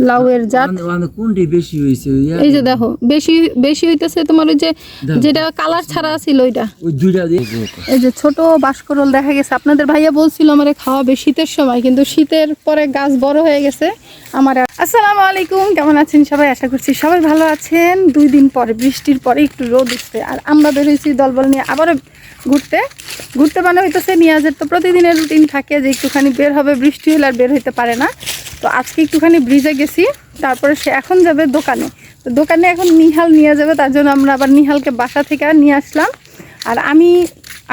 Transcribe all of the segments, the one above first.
লাউয়ের জাত। মানে- মানে কোনটি বেশি হয়েছে? এই যে দেখো বেশি বেশি হইতেছে তোমার ওই যে যেটা কালার ছাড়া ছিল ওইটা। ওই দুইটা এই যে ছোট বাঁশকরল দেখা গেছে। আপনাদের ভাইয়া বলছিল আমারে খাওয়াবে শীতের সময় কিন্তু শীতের পরে গাছ বড় হয়ে গেছে। আমার আসসালামু আলাইকুম কেমন আছেন সবাই? আশা করছি সবাই ভালো আছেন। দুই দিন পরে বৃষ্টির পরে একটু রোদ উঠছে। আর আমরা বেরিয়েছি দলবল নিয়ে আবারও ঘুরতে। ঘুরতে মানে হইতেছে নিয়াজের তো প্রতিদিনের রুটিন থাকে যে একটুখানি বের হবে বৃষ্টি হলে আর বের হইতে পারে না। তো আজকে একটুখানি ব্রিজে গেছি, তারপরে সে এখন যাবে দোকানে। তো দোকানে এখন নিহাল নিয়ে যাবে, তার জন্য আমরা আবার নিহালকে বাসা থেকে নিয়ে আসলাম। আর আমি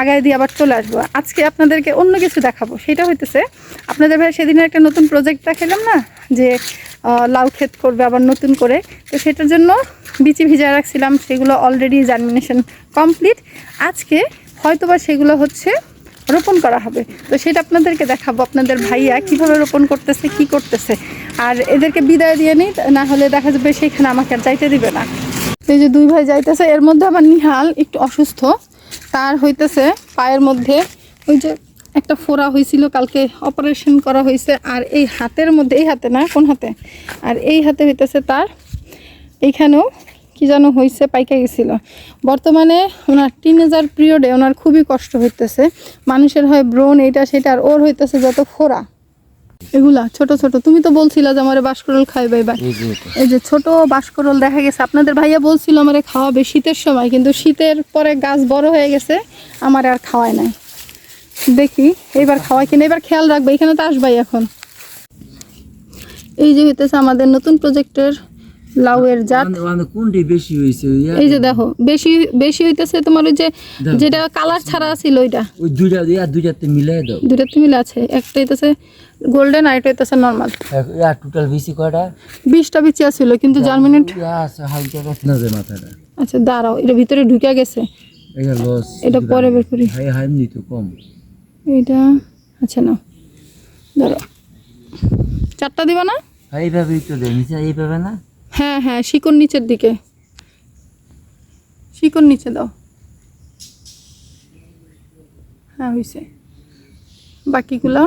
আগায় দিয়ে আবার চলে আসব। আজকে আপনাদেরকে অন্য কিছু দেখাবো। সেটা হইতেছে, আপনাদের ভাই সেদিনের একটা নতুন প্রজেক্ট দেখালাম না? যে লাউ ক্ষেত করবে আবার নতুন করে। তো সেটার জন্য বিচি ভিজায় রাখছিলাম, সেগুলো অলরেডি জার্মিনেশন কমপ্লিট আজকে হয়তোবা সেগুলো হচ্ছে রোপণ করা হবে। তো সেটা আপনাদেরকে দেখাবো। আপনাদের ভাইয়া কীভাবে রোপণ করতেছে, কি করতেছে। আর এদেরকে বিদায় দিয়ে নিই, না হলে দেখা যাবে সেখানে আমাকে আর যাইতে দিবে না। এই যে দুই ভাই যাইতেছে, এর মধ্যে আমার নিহাল একটু অসুস্থ। তার হইতেছে পায়ের মধ্যে ওই যে একটা ফোড়া হয়েছিল কালকে অপারেশন করা হয়েছে আর এই হাতের মধ্যে, এই হাতে না, কোন হাতে? আর এই হাতে হইতেছে তার, এইখানেও কি যেন হয়েছে পাইকা গেছিল। বর্তমানে ওনার টিনেজার পিরিয়ডে ওনার খুবই কষ্ট হইতেছে। মানুষের হয় ব্রণ এইটা সেটা আর ওর হইতেছে যত ফোড়া। এগুলা ছোট ছোট। তুমি তো বলছিলা যে আমার বাসকরল এবার এই যে এই যে ছোট বাঁশকরল দেখা গেছে। আপনাদের ভাইয়া বলছিল আমারে খাওয়াবে শীতের সময় কিন্তু শীতের পরে গাছ বড় হয়ে গেছে আমার আর খাওয়ায় নাই। দেখি এবার খাওয়াই কিনা এবার খেয়াল রাখবে। এখানে তো আসবাই এখন। এই যে হইতেছে আমাদের নতুন প্রজেক্টের লাউয়ের জাত। কোনটি বেশি ইয়া- এই যে দেখো বেশি বেশি হইতেছে তোমার ওই যে যেটা কালার ছাড়া ছিল ওইটা। ওই দুইটা আর দুইটাতে মিলাই দাও। দুইটা মিলে আছে। একটা হইতেছে গোল্ডেন আর হইতেছে নর্মাল আর টোটাল বেশি কয়টা? বিচি ছিল কিন্তু জার্মিনেট আছে হালকা যে মাথাটা। আচ্ছা দাঁড়াও এটা ভিতরে ঢুকে গেছে। এটা লস এটা পরে বের করি। হাই হাই নিত কম। এইটা আচ্ছা না ধরো চারটা দিবা না? এইভাবেই তো দেয় নিচে এইভাবে না? হ্যাঁ হ্যাঁ শিকড় নিচের দিকে। শিকড় নিচে দাও। হ্যাঁ হয়েছে বাকিগুলো?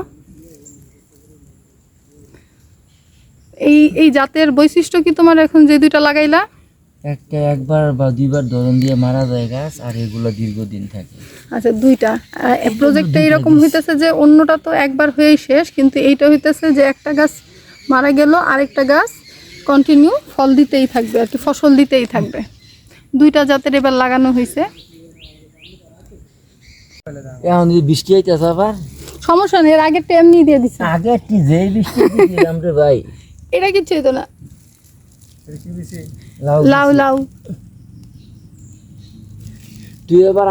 এই এই জাতের বৈশিষ্ট্য কি তোমার এখন যে দুইটা লাগাইলা? একটা একবার বা দুইবার ধরন দিয়ে মারা যায় গাছ আর এগুলো দীর্ঘদিন থাকে। আচ্ছা দুইটা। প্রজেক্টটা এরকম হইতেছে যে অন্যটা তো একবার হয়েই শেষ কিন্তু এইটা হইতেছে যে একটা গাছ মারা গেল আরেকটা গাছ কন্টিনিউ ফল দিতেই থাকবে আর কি ফসল দিতেই থাকবে। দুইটা জাতের এবার লাগানো হয়েছে এখন যদি বৃষ্টি আবার? সমস্যা নেই এর আগেরটা এমনি দিয়ে দিছে। আগে কি যে বৃষ্টি দিলাম রে ভাই। এটা কিচ্ছু হইতো না। লাউ লাউ তুই এবার